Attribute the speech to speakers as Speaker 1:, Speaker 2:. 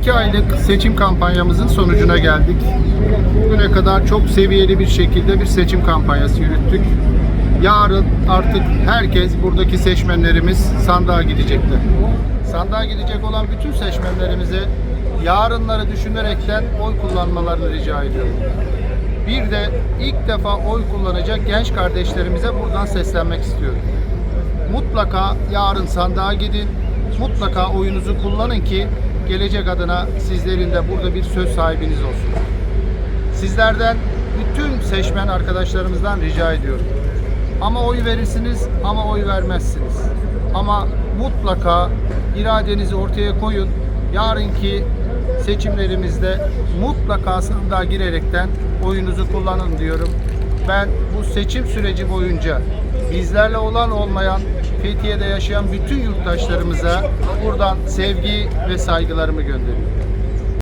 Speaker 1: İki aylık seçim kampanyamızın sonucuna geldik. Bugüne kadar çok seviyeli bir şekilde bir seçim kampanyası yürüttük. Yarın artık herkes buradaki seçmenlerimiz sandığa gidecekler. Sandığa gidecek olan bütün seçmenlerimize yarınları düşünerekten oy kullanmalarını rica ediyorum. Bir de ilk defa oy kullanacak genç kardeşlerimize buradan seslenmek istiyorum. Mutlaka yarın sandığa gidin. Mutlaka oyunuzu kullanın ki gelecek adına sizlerin de burada bir söz sahibiniz olsun. Sizlerden bütün seçmen arkadaşlarımızdan rica ediyorum. Ama oy verirsiniz ama oy vermezsiniz. Ama mutlaka iradenizi ortaya koyun. Yarınki seçimlerimizde mutlaka sandığa girerekten oyunuzu kullanın diyorum. Ben bu seçim süreci boyunca bizlerle olan olmayan Fethiye'de yaşayan bütün yurttaşlarımıza buradan sevgi ve saygılarımı gönderiyorum.